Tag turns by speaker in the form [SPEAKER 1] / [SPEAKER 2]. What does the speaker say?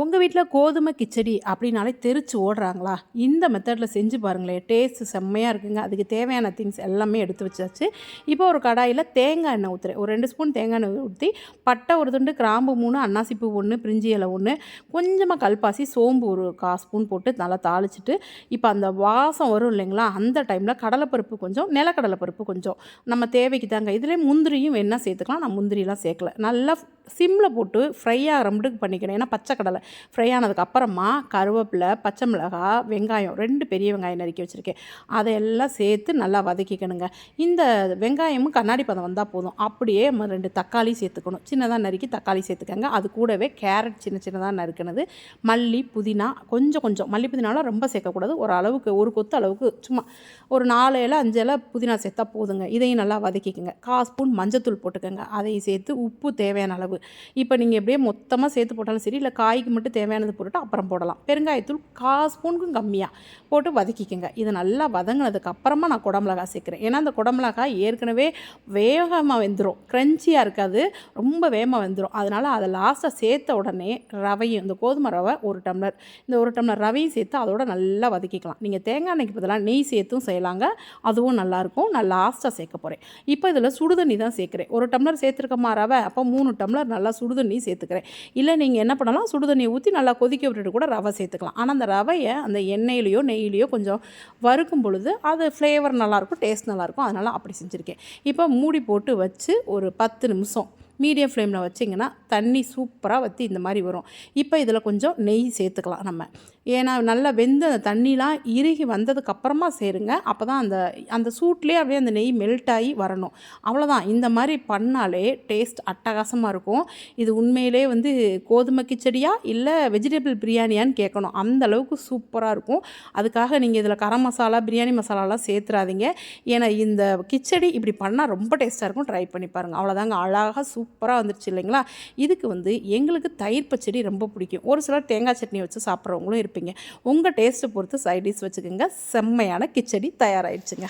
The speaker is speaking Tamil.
[SPEAKER 1] உங்கள் வீட்டில் கோதுமை கிச்சடி அப்படின்னாலே தெரிச்சு ஓடுறாங்களா? இந்த மெத்தடில் செஞ்சு பாருங்களேன். டேஸ்ட்டு செம்மையாக இருக்குங்க. அதுக்கு தேவையான திங்ஸ் எல்லாமே எடுத்து வச்சாச்சு. இப்போ ஒரு கடாயில் தேங்காய் எண்ணெய் ஊற்றுறேன் ஒரு ரெண்டு ஸ்பூன் தேங்காய் எண்ணெய் ஊற்றி பட்டை ஒரு துண்டு கிராம்பு மூணு அன்னாசிப்பூ ஒன்று பிரிஞ்சி இலை ஒன்று கொஞ்சமாக கல்பாசி சோம்பு ஒரு கா ஸ்பூன் போட்டு நல்லா தாளிச்சிட்டு இப்போ அந்த வாசம் வரும் இல்லைங்களா? அந்த டைமில் கடலைப்பருப்பு கொஞ்சம் நிலக்கடலை பருப்பு கொஞ்சம். நம்ம தேவைக்கு தாங்க. இதிலே முந்திரியும் வேணால் சேர்த்துக்கலாம். நான் முந்திரிலாம் சேர்க்கல. நல்லா சிம்மில் போட்டு ஃப்ரை ஆகிற மட்டுக்கு பண்ணிக்கணும் ஏன்னா பச்சை கடலை ஃப்ரை ஆனதுக்கு அப்புறமா கருவேப்பிலை பச்சை மிளகாய் வெங்காயம் ரெண்டு பெரிய வெங்காயம் நறுக்கி வச்சுருக்கேன். அதையெல்லாம் சேர்த்து நல்லா வதக்கிக்கணுங்க. இந்த வெங்காயமும் கண்ணாடி பதம் வந்தால் போதும். அப்படியே நம்ம ரெண்டு தக்காளி சேர்த்துக்கணும். சின்னதாக நறுக்கி தக்காளி சேர்த்துக்கங்க. அது கூடவே கேரட் சின்ன சின்னதாக நறுக்கினது. மல்லி புதினா கொஞ்சம் கொஞ்சம். மல்லி புதினாலாம் ரொம்ப சேர்க்கக்கூடாது. ஒரு அளவுக்கு ஒரு கொத்து அளவுக்கு சும்மா ஒரு நாலு இலை அஞ்சு இலை புதினா சேர்த்தா போதுங்க. இதையும் நல்லா வதக்கிக்கோங்க. கால் ஸ்பூன் மஞ்சத்தூள் போட்டுக்கோங்க. அதையும் சேர்த்து உப்பு தேவையான அளவு இப்போ நீங்கள் எப்படியே மொத்தமாக சேர்த்து போட்டாலும் சரி இல்லை காய்க்கு மட்டும் தேவையானது போட்டுட்டு அப்புறம் போடலாம். பெருங்காயத்தூள் கா ஸ்பூனுக்கும் கம்மியாக போட்டு வதக்கிக்கோங்க. இது நல்லா வதங்கினதுக்கு அப்புறமா நான் குடமிளகாய் சேர்க்குறேன். ஏன்னா அந்த குடமிளகாய் ஏற்கனவே வேகமாக வெந்துடும் க்ரன்ச்சியாக இருக்காது ரொம்ப வேகமாக வெந்துடும் அதனால் அதை லாஸ்ட்டாக சேர்த்த உடனே ரவையும் இந்த கோதுமை ரவை ஒரு டம்ளர். இந்த ஒரு டம்ளர் ரவையும் சேர்த்து அதோட நல்லா வதக்கிக்கலாம். நீங்கள் தேங்காய் எண்ணெய்க்கு பதிலாக நெய் சேர்த்தும் செய்யலாங்க. அதுவும் நல்லாயிருக்கும் நான் லாஸ்ட்டாக சேர்க்க போகிறேன் இப்போ இதில் சுடுதண்ணி தான் சேர்க்குறேன். ஒரு டம்ளர் சேர்த்துருக்கமா ரவை? அப்போ மூணு டம்ளர் நல்லா சுடுதண்ணி சேர்த்துக்கிறேன். இல்லை நீங்கள் என்ன பண்ணலாம்? சுடுதண்ணியை ஊற்றி நல்லா கொதிக்க விட்டுட்டு கூட ரவை சேர்த்துக்கலாம். ஆனால் அந்த ரவையை அந்த எண்ணெயிலையோ நெய்யிலையோ கொஞ்சம் வறுக்கும் பொழுது அது ஃப்ளேவர் நல்லாயிருக்கும் டேஸ்ட் நல்லாயிருக்கும் அதனால் அப்படி செஞ்சுருக்கேன். இப்போ மூடி போட்டு வச்சு ஒரு பத்து நிமிஷம் மீடியம் ஃப்ளேமில் வச்சிங்கன்னா தண்ணி சூப்பராக வற்றி இந்த மாதிரி வரும். இப்போ இதில் கொஞ்சம் நெய் சேர்த்துக்கலாம் நம்ம. ஏன்னா நல்லா வெந்த அந்த தண்ணிலாம் இறுகி வந்ததுக்கப்புறமா சேருங்க. அப்போ தான் அந்த அந்த சூட்லேயே அப்படியே அந்த நெய் மெல்ட் ஆகி வரணும். அவ்வளோதான். இந்த மாதிரி பண்ணாலே டேஸ்ட் அட்டகாசமாக இருக்கும். இது உண்மையிலே வந்து கோதுமை கிச்சடியா இல்லை வெஜிடபிள் பிரியாணியான்னு கேட்கணும். அந்த அளவுக்கு சூப்பராக இருக்கும். அதுக்காக நீங்கள் இதில் கரம் மசாலா பிரியாணி மசாலாலாம் சேர்த்துறாதீங்க. ஏன்னா இந்த கிச்சடி இப்படி பண்ணால் ரொம்ப டேஸ்ட்டாக இருக்கும். ட்ரை பண்ணி பாருங்கள் அவ்வளோதாங்க. அழகாக சூப்பராக வந்துருச்சு இல்லைங்களா? இதுக்கு வந்து எங்களுக்கு தயிர் பச்சடி ரொம்ப பிடிக்கும். ஒரு சிலர் தேங்காய் சட்னி வச்சு சாப்பிட்றவங்களும் இருப்பாங்க. உங்கள் டேஸ்ட்டை பொறுத்து சைடிஷ் வச்சுக்கோங்க. செம்மையான கிச்சடி தயாராகிடுச்சுங்க